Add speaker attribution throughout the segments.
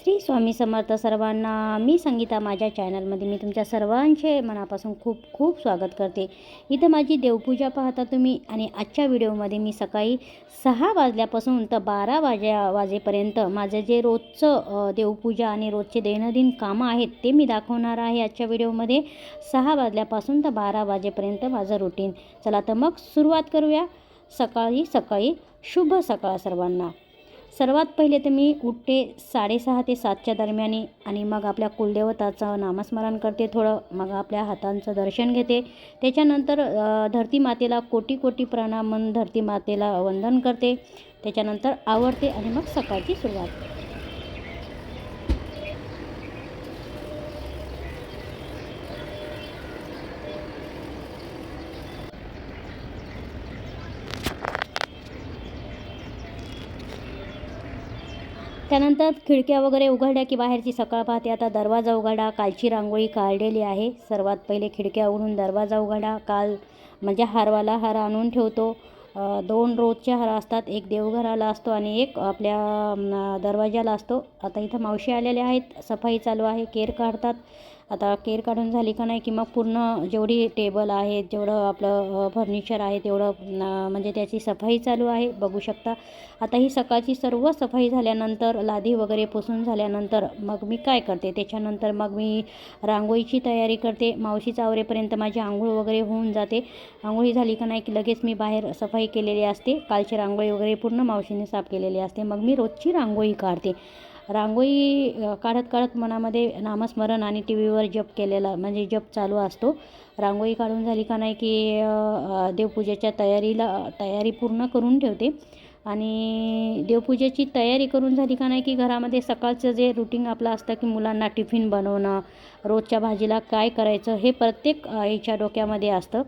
Speaker 1: श्री स्वामी समर्थ सर्वांना मी संगीता माझ्या चॅनलमध्ये मी तुमच्या सर्वांचे मनापासून खूप खूप स्वागत करते. इथं माझी देवपूजा पाहता तुम्ही आणि आजच्या व्हिडिओमध्ये मी सकाळी सहा वाजल्यापासून तर बारा वाजा वाजेपर्यंत माझं जे रोजचं देवपूजा आणि रोजचे दैनंदिन कामं आहेत ते मी दाखवणार आहे आजच्या व्हिडिओमध्ये. सहा वाजल्यापासून तर बारा वाजेपर्यंत माझं रुटीन चला तर मग सुरुवात करूया. सकाळी सकाळी शुभ सकाळ सर्वांना. सर्वात पहिले तर मी उठते साडेसहा ते सातच्या दरम्यानी आणि मग आपल्या कुलदेवताचं नामस्मरण करते थोडं. मग आपल्या हातांचं दर्शन घेते. त्याच्यानंतर धरती मातेला कोटी कोटी प्रणाम म्हणून धरती मातेला वंदन करते. त्याच्यानंतर आवडते आणि मग सकाळची सुरुवात. त्यानंतर खिडक्या वगैरे उघडल्या की बाहेरची सकाळ पाहते. आता दरवाजा उघडा. कालची रांगोळी काढलेली आहे. सर्वात पहिले खिडक्या उघडून दरवाजा उघडा. काल म्हणजे हारवाला हार आणून ठेवतो. दोन रोजचे हार असतात एक देवघराला असतो आणि एक आपल्या दरवाज्याला दरवाजाला असतो. आता इथं मावशी आलेल्या आहेत. सफाई चालू आहे. केर काढतात. आता केर काढून झाली का नाही की मग पूर्ण जेवढी टेबल आहे जेवढं आपलं फर्निचर आहे तेवढं म्हणजे त्याची सफाई चालू आहे बघू शकता. आता ही सकाळची सर्व सफाई झाल्यानंतर लादी वगैरे पुसून झाल्यानंतर मग मी काय करते? त्याच्यानंतर मग मी रांगोळीची तयारी करते. मावशीचा आवरेपर्यंत माझी आंघोळ वगैरे होऊन जाते. आंघोळी झाली का नाही की लगेच मी बाहेर सफाई केलेली असते. कालची रांगोळी वगैरे पूर्ण मावशीने साफ केलेली असते. मग मी रोजची रांगोळी काढते. रांगोळी काढत काढत मनामध्ये नामस्मरण आणि टी व्हीवर जप केलेला म्हणजे जप चालू असतो. रांगोळी काढून झाली का नाही की देवपूजेच्या तयारीला तयारी पूर्ण करून ठेवते. आणि देवपूजेची तयारी करून झाली का नाही की घरामध्ये सकाळचं जे रुटीन आपलं असतं की मुलांना टिफिन बनवणं रोजच्या भाजीला काय करायचं हे प्रत्येक आईच्या डोक्यामध्ये असतं.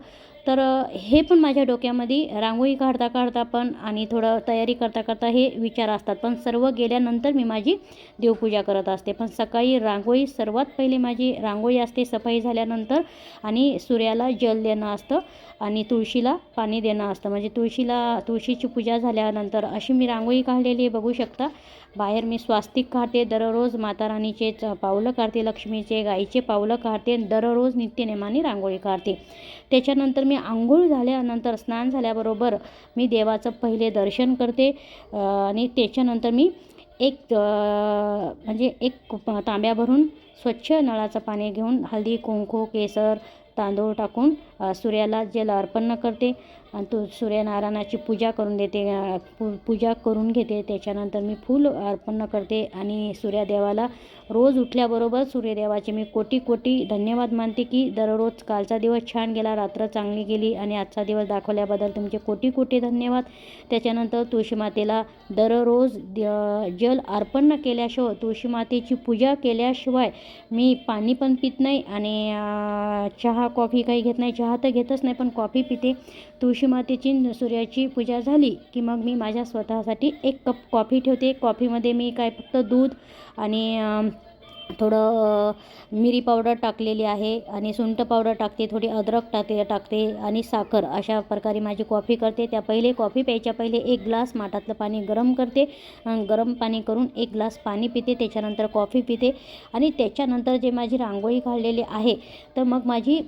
Speaker 1: तर हे पण माझ्या डोक्यामध्ये रांगोळी काढता काढता पण आणि थोडं तयारी करता करता हे विचार असतात. पण सर्व गेल्यानंतर मी माझी देवपूजा करत असते. पण सकाळी रांगोळी सर्वात पहिले माझी रांगोळी असते सफाई झाल्यानंतर आणि सूर्याला जल देणं असतं आणि तुळशीला पाणी देणं असतं. म्हणजे तुळशीला तुळशीची पूजा झाल्यानंतर अशी मी रांगोळी काढलेली आहे बघू शकता. बाहेर मी स्वास्तिक काढते दररोज माता राणीचे च- पावलं काढते लक्ष्मीचे गाईचे पावलं काढते दररोज नित्यनेमाने रांगोळी काढते. त्याच्यानंतर मी आंघोळ झाल्यानंतर स्नान झाल्याबरोबर मी देवाचं पहिले दर्शन करते. आणि त्याच्यानंतर मी एक म्हणजे एक तांब्या भरून स्वच्छ नळाचं पाणी घेऊन हळदी कुंकू केसर तांदूळ टाकून सूर्याला जल अर्पण करते आणि तो सूर्यनारायणाची पूजा करून देते. पू पूजा करून घेते. त्याच्यानंतर मी फूल अर्पण करते आणि सूर्यदेवाला रोज उठल्याबरोबर सूर्यदेवाचे मी कोटी कोटी धन्यवाद मानते की दररोज कालचा दिवस छान गेला रात्र चांगली गेली आणि आजचा दिवस दाखवल्याबद्दल तुमचे कोटी कोटी धन्यवाद. त्याच्यानंतर तुळशीमातेला दररोज द- जल अर्पण केल्याशिवाय तुळशीमातेची पूजा केल्याशिवाय मी पाणी पण पित नाही आणि चहा चहा कॉफी काही घेत नाही. चहा तर घेतच नाही पण कॉफी पिते. तुळशी मातेची सूर्याची पूजा झाली की मग मी माझ्या स्वतःसाठी एक कप कॉफी ठेवते. कॉफीमध्ये मी काय फक्त दूध आणि थोडं मिरी पावडर टाकलेली आहे आणि सुंठ पावडर टाकते थोडी अद्रक टाकते टाकते आणि साखर. अशा प्रकारे माझी कॉफी करते. त्या पहिले कॉफी प्यायच्या पहिले एक ग्लास माठातलं पाणी गरम करते. गरम पाणी करून एक ग्लास पाणी पिते. त्याच्यानंतर कॉफी पिते. आणि त्याच्यानंतर जे माझी रांगोळी काढलेली आहे तर मग माझी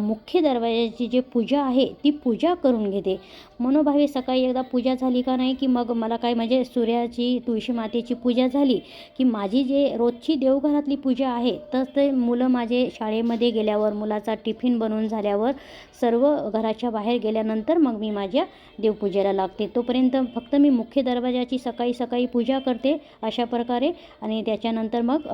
Speaker 1: मुख्य दरवाजाची जी पूजा आहे ती पूजा करून घेते. मनोभावे सकाळी एकदा पूजा झाली का नाही की मग मला काय म्हणजे सूर्याची तुळशी मातेची पूजा झाली की माझी जे रोजची देवघरातली पूजा आहे तर ते मुलं माझे शाळेमध्ये गेल्यावर मुलाचा टिफिन बनवून झाल्यावर सर्व घराच्या बाहेर गेल्यानंतर मग मी माझ्या देवपूजेला लागते. तोपर्यंत फक्त मी मुख्य दरवाजाची सकाळी सकाळी पूजा करते अशा प्रकारे आणि त्याच्यानंतर मग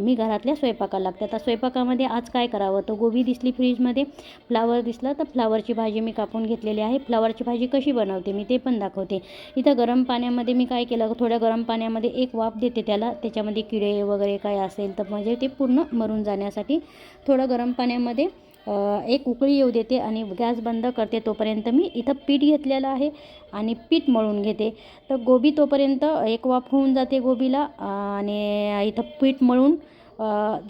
Speaker 1: मी घरातल्या स्वयंपाकाला लागते. आता स्वयंपाकामध्ये आज काय करावं? तर गोबी दिसली फ्रीजमध्ये फ्लावर दिसला तर फ्लावरची भाजी मी कापून घेतलेली आहे. प्रकारची भाजी कशी बनवते मी ते पण दाखवते. इथं गरम पाण्यामध्ये मी काय केलं थोड्या गरम पाण्यामध्ये एक वाफ देते त्याला त्याच्यामध्ये किडे वगैरे काय असेल तर म्हणजे ते पूर्ण मरून जाण्यासाठी थोडं गरम पाण्यामध्ये एक उकळी येऊ देते आणि गॅस बंद करते तोपर्यंत मी इथं पीठ घेतलेलं आहे आणि पीठ मळून घेते. तर गोबी तोपर्यंत एक वाफ होऊन जाते गोबीला आणि इथं पीठ मळून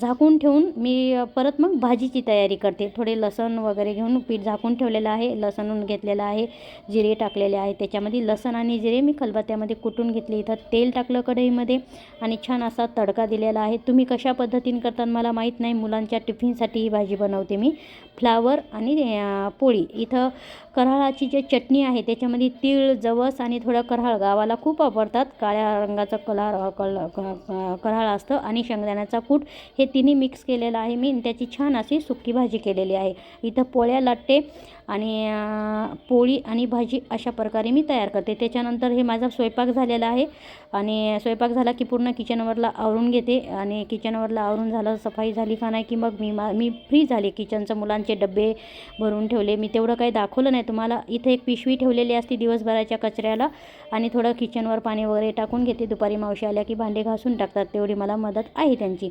Speaker 1: झाकून ठेवून मी परत मग भाजीची तयारी करते. थोडे लसण वगैरे घेऊन पीठ झाकून ठेवलेलं आहे. लसण घेतलेलं आहे. जिरे टाकलेले आहे. त्याच्यामध्ये लसण आणि जिरे मी खलबत्त्यामध्ये कुटून घेतले. इथं तेल टाकलं कढईमध्ये आणि छान असा तडका दिलेला आहे. तुम्ही कशा पद्धतीने करतात मला माहीत नाही. मुलांच्या टिफिनसाठी ही भाजी बनवते मी. फ्लावर आणि पोळी. इथं कराळाची जी चटणी आहे त्याच्यामध्ये तीळ जवस आणि थोडं कऱ्हाळ गावाला खूप वापरतात. काळ्या रंगाचं कलार कल क- असतं आणि शेंगदाण्याचा कूट हे तिन्ही मिक्स केलेलं आहे. मी आणि त्याची छान अशी सुकी भाजी केलेली आहे. इथं पोळ्या लाटते आणि पोळी आणि भाजी अशा प्रकारे मी तयार करते. त्याच्यानंतर हे माझा स्वयंपाक झालेला आहे आणि स्वयंपाक झाला की पूर्ण किचनवरला आवरून घेते आणि किचनवरला आवरून झालं सफाई झाली का नाही की मग मी मा मी फ्री झाले. किचनचं मुलांचे डबे भरून ठेवले. मी तेवढं काही दाखवलं नाही. तुम्हाला इथे एक पिशवी ठेवलेली असते दिवसभराच्या कचऱ्याला आणि थोडं किचनवर पाणी वगैरे टाकून घेते. दुपारी मावशी आल्या की भांडे घासून टाकतात. तेवढी मला मदत आहे त्यांची.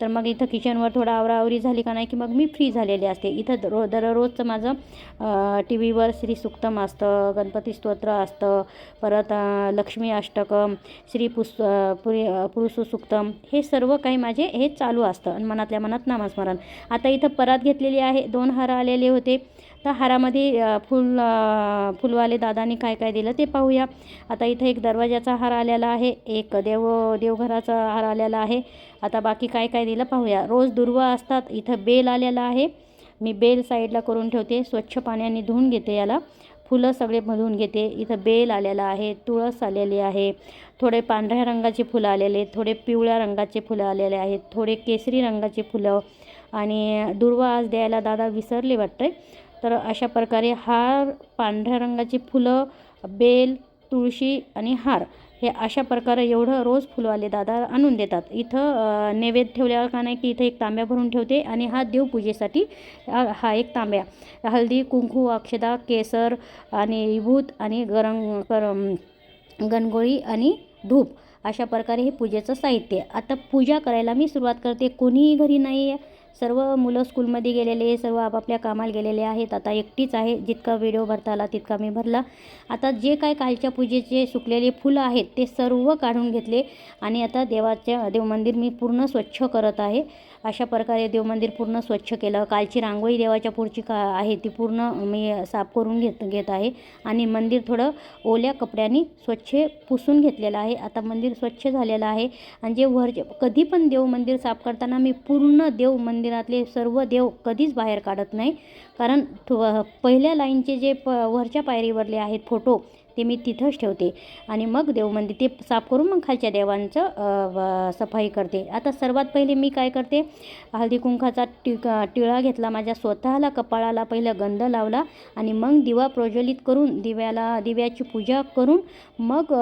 Speaker 1: तर मग इथं किचनवर थोडा आवराआवरी झाली का नाही की मग मी फ्री झालेले असते. इथं दर दररोजचं माझं टी व्हीवर श्री सुक्तम असतं गणपती स्तोत्र असतं परत लक्ष्मी अष्टकम श्री पुस पुरी सुक्तम हे सर्व काही माझे हे चालू असतं आणि मनातल्या मनात नामस्मरण. आता इथं परात घेतलेली आहे दोन हार आलेले होते. तर हारामध्ये फुल फुलवाले दादानी काय काय दिलं ते पाहूया. आता इथं एक दरवाजाचा हार आलेला आहे एक देव देवघराचा हार आलेला आहे. आता बाकी काय काय दिलं पाहूया. रोज दुर्वा असतात इथं बेल आलेला आहे. मी बेल साईडला करून ठेवते स्वच्छ पाण्याने धुवून घेते याला. फुलं सगळे मधून घेते. इथं बेल आलेला आहे तुळस आलेली आहे. थोडे पांढऱ्या रंगाचे फुलं आलेले थोडे पिवळ्या रंगाचे फुलं आलेले आहेत थोडे केसरी रंगाचे फुलं. आणि दुर्वा आज द्यायला दादा विसरले वाटते तर अशा प्रकारे हार पांढऱ्या रंगाची फुलं बेल तुळशी आणि हार हे अशा प्रकारे एवढं रोज फुलवाले दादा आणून देतात. इथं नैवेद्य ठेवल्यावर का नाही की इथं एक तांब्या भरून ठेवते आणि हा देवपूजेसाठी हा एक तांब्या. हळदी कुंकू अक्षदा केसर आणि विभूत आणि गरम गरम गणगोळी आणि धूप अशा प्रकारे हे पूजेचं साहित्य आता पूजा करायला मी सुरुवात करते. कोणीही घरी नाही आहे सर्व मुलं स्कूलमध्ये गेलेले सर्व आपापल्या कामाला गेलेले आहेत. आता एकटीच आहे. जितका व्हिडिओ भरता आला तितका मी भरला. आता जे काय कालच्या पूजेचे सुकलेले फुलं आहेत ते सर्व काढून घेतले आणि आता देवाच्या देवमंदिर मी पूर्ण स्वच्छ करत आहे. अशा प्रकारे देवमंदिर पूर्ण स्वच्छ केलं. कालची रांगोळी देवाच्या पुढची का आहे ती पूर्ण मी साफ करून घेत घेत आहे. आणि मंदिर थोडं ओल्या कपड्यांनी स्वच्छ पुसून घेतलेलं आहे. आता मंदिर स्वच्छ झालेलं आहे. आणि जे वरचे कधी पण देव मंदिर साफ करताना मी पूर्ण देव मंदिर मंदिरातले सर्व देव कधीच बाहेर काढत नाही. कारण पहिल्या लाईनचे जे प वरच्या पायरीवरले आहेत फोटो ते मी तिथंच ठेवते. आणि मग देवमंदिर ते साफ करून मग खालच्या देवांचं सफाई करते. आता सर्वात पहिले मी काय करते? हळदी कुंकाचा टिक टिळा घेतला माझ्या स्वतःला कपाळाला पहिलं गंध लावला आणि मग दिवा प्रज्वलित करून दिव्याला दिव्याची पूजा करून मग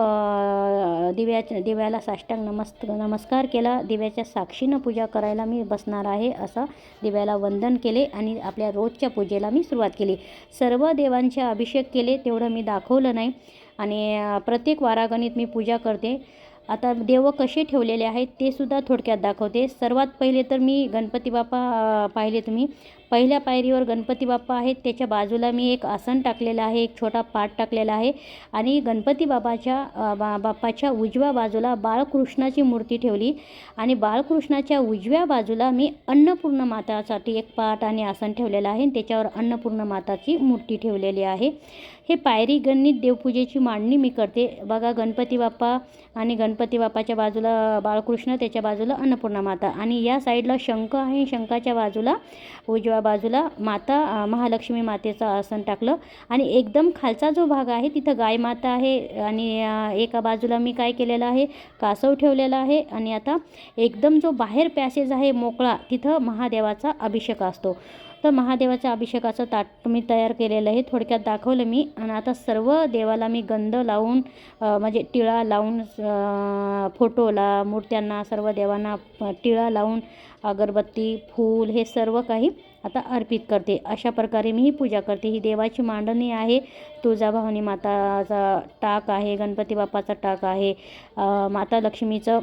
Speaker 1: दिव्याच्या दिव्याला साष्टांग नमस् नमस्कार केला. दिव्याच्या साक्षीनं पूजा करायला मी बसणार आहे असं दिव्याला वंदन केले आणि आपल्या रोजच्या पूजेला मी सुरुवात केली. सर्व देवांचे अभिषेक केले तेवढं मी दाखवलं नाही. आणि प्रत्येक वारागणित मी पूजा करते. आता देव कसे ठेवलेले आहेत ते सुद्धा थोडक्यात दाखवते. सर्वात पहिले तर मी गणपती बाप्पा पाहिले तुम्ही. पहिल्या पायरीवर गणपती बाप्पा आहेत. त्याच्या बाजूला मी एक आसन टाकलेलं आहे एक छोटा पाट टाकलेला आहे आणि गणपती बाबाच्या बा बाप्पाच्या उजव्या बाजूला बाळकृष्णाची मूर्ती ठेवली आणि बाळकृष्णाच्या उजव्या बाजूला मी अन्नपूर्ण मातासाठी एक पाट आणि आसन ठेवलेलं आहे आणि त्याच्यावर अन्नपूर्ण माताची मूर्ती ठेवलेली आहे. हे पायरी गणित देवपूजेची मांडणी मी करते. बघा गणपती बाप्पा आणि गणपती बाप्पाच्या बाजूला बाळकृष्ण त्याच्या बाजूला अन्नपूर्णा माता आणि या साईडला शंख आहे. शंखाच्या बाजूला उजव्या बाजूला माता महालक्ष्मी मातेचं आसन टाकलं. आणि एकदम खालचा जो भाग आहे तिथं गाय माता आहे. आणि एका बाजूला मी काय केलेलं आहे कासव ठेवलेला आहे. आणि आता एकदम जो बाहेर पॅसेज आहे मोकळा तिथं महादेवाचा अभिषेक असतो. तर महादेवाच्या अभिषेकाचं ताट मी तयार केलेलं आहे. थोडक्यात दाखवलं मी. आणि आता सर्व देवाला मी गंध लावून म्हणजे टिळा लावून फोटोला मूर्त्यांना सर्व देवांना टिळा लावून अगरबत्ती फूल हे सर्व काही आता अर्पित करते. अशा प्रकारे मी ही पूजा करते. ही देवाची मांडणी आहे. तुळजाभवानी माताचा टाक आहे. गणपती बाप्पाचा टाक आहे. माता लक्ष्मीचं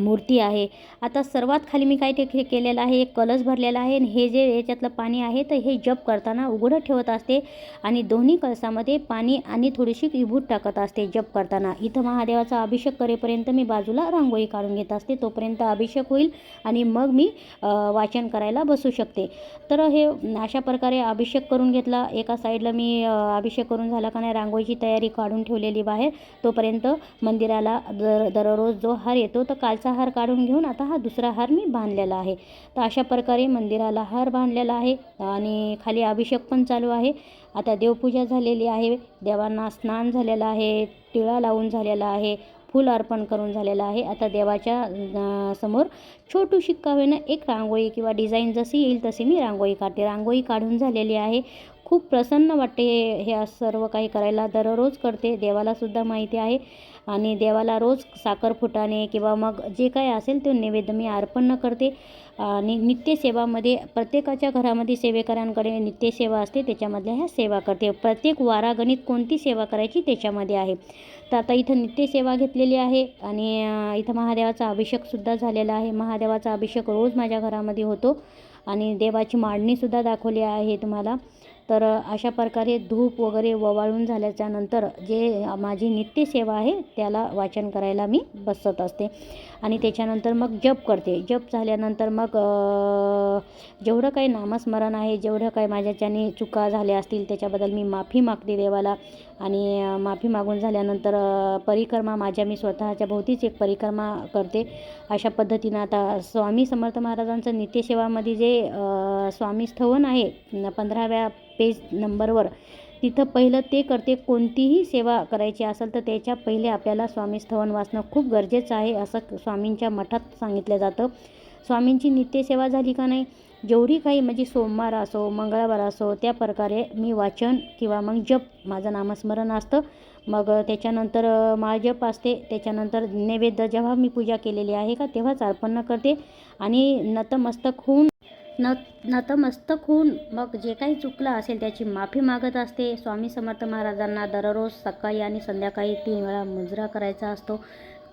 Speaker 1: मूर्ती आहे. आता सर्वात खाली मी काय ते केलेलं आहे एक कलश भरलेला आहे आणि हे जे याच्यातलं पाणी आहे तर हे जप करताना उघडं ठेवत असते आणि दोन्ही कळसामध्ये पाणी आणि थोडीशी विभूत टाकत असते जप करताना. इथं महादेवाचा अभिषेक करेपर्यंत मी बाजूला रांगोळी काढून घेत असते तोपर्यंत अभिषेक होईल आणि मग मी वाचन करायला बसू शकते. तर हे अशा प्रकारे अभिषेक करून घेतला. एका साईडला मी अभिषेक करून झाला का नाही रांगोळीची तयारी काढून ठेवलेली बाहेर. तोपर्यंत मंदिराला दर दररोज जो हार येतो तर कालचा हार काढून घेऊन आता हा दुसरा हार मी बांधलेला आहे. तर अशा प्रकारे मंदिराला हार बांधलेला आहे आणि खाली अभिषेक पण चालू आहे. आता देवपूजा झालेली आहे. देवांना स्नान झालेलं आहे टिळा लावून झालेला आहे फूल अर्पण करून झालेलं आहे. आता देवाच्या समोर छोटू शिक्कावेनं एक रांगोळी किंवा डिझाईन जशी येईल तशी मी रांगोळी काढते. रांगोळी काढून झालेली आहे. खूप प्रसन्न वाटते हे सर्व काही करायला. दररोज करते. देवालासुद्धा माहिती आहे. आणि देवाला रोज साखर फुटाणे किंवा मग जे काय असेल ते नैवेद्य मी अर्पण करते. आणि नित्यसेवामध्ये प्रत्येकाच्या घरामध्ये सेवेकऱ्यांकडे नित्यसेवा असते त्याच्यामधल्या ह्या सेवा करते. प्रत्येक वारागणित कोणती सेवा करायची त्याच्यामध्ये आहे. तर आता इथं नित्यसेवा घेतलेली आहे आणि इथं महादेवाचा अभिषेकसुद्धा झालेला आहे. महादेवाचा अभिषेक रोज माझ्या घरामध्ये होतो आणि देवाची मांडणीसुद्धा दाखवली आहे तुम्हाला. तर अशा प्रकारे धूप वगैरे ववाळून झाल्याच्यानंतर जे माझी नित्यसेवा आहे त्याला वाचन करायला मी बसत असते. आणि त्याच्यानंतर मग जप करते. जप झाल्यानंतर मग जेवढं काही नामस्मरण आहे जेवढं काही माझ्याच्याने चुका झाल्या असतील त्याच्याबद्दल मी माफी मागते देवाला. आणि माफी मागून झाल्यानंतर परिक्रमा माझ्या मी स्वतःच्या भोवतीच एक परिक्रमा करते. अशा पद्धतीनं आता स्वामी समर्थ महाराजांचं नित्यसेवामध्ये जे स्वामी स्थवन आहे पंधराव्या पेज नंबरवर तिथं पहिलं ते करते. कोणतीही सेवा करायची असेल तर त्याच्या पहिले आपल्याला स्वामी स्थवन वाचणं खूप गरजेचं आहे असं स्वामींच्या मठात सांगितलं जातं. स्वामींची नित्यसेवा झाली का नाही? जेवढी काही म्हणजे सोमवार असो मंगळवार असो त्या प्रकारे मी वाचन किंवा मग जप माझं नामस्मरण असतं. मग त्याच्यानंतर माळजप जप असते. त्याच्यानंतर नैवेद्य जेव्हा मी पूजा केलेली आहे का तेव्हाच अर्पण करते. आणि नतमस्तक होऊन न नतमस्तक होऊन मग जे काही चुकलं असेल त्याची माफी मागत असते. स्वामी समर्थ महाराजांना दररोज सकाळी आणि संध्याकाळी तीन वेळा मुजरा करायचा असतो.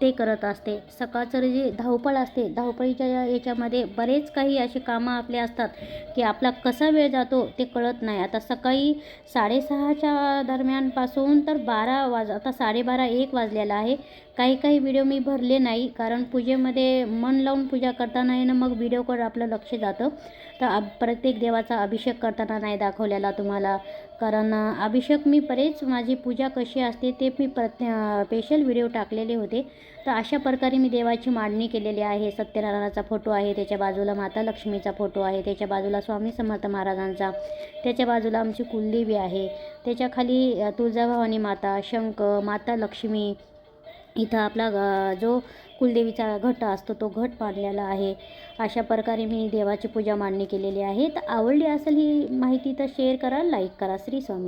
Speaker 1: ते करत असते. सकाळचं जे धावपळ असते धावपळीच्या या- याच्यामध्ये बरेच काही असे कामं आपले असतात की आपला कसा वेळ जातो ते कळत नाही. आता सकाळी साडेसहाच्या दरम्यानपासून तर बारा वाज आता साडेबारा एक वाजलेला आहे. काही काही व्हिडिओ मी भरले नाही कारण पूजेमध्ये मन लावून पूजा करताना आहे ना मग व्हिडिओकडे आपलं लक्ष जातं. तर प्रत्येक देवाचा अभिषेक करताना नाही दाखवलेला तुम्हाला. कारण अभिषेक मी बरेच माझी पूजा कशी असते ते मी प्रत स्पेशल व्हिडिओ टाकलेले होते. तर अशा प्रकारे मी देवाची मांडणी केलेली आहे. सत्यनारायणाचा फोटो आहे त्याच्या बाजूला माता लक्ष्मीचा फोटो आहे त्याच्या बाजूला स्वामी समर्थ महाराजांचा त्याच्या बाजूला आमची कुलदेवी आहे त्याच्याखाली तुळजाभवानी माता शंख माता लक्ष्मी इथं आपला जो कुलदेवीचा घट असतो तो घट मांडलेला आहे. अशा प्रकारे मी देवाची पूजा मांडणी केलेली आहे. तर आवडली असेल ही माहिती तर शेअर करा लाईक करा. श्री स्वामी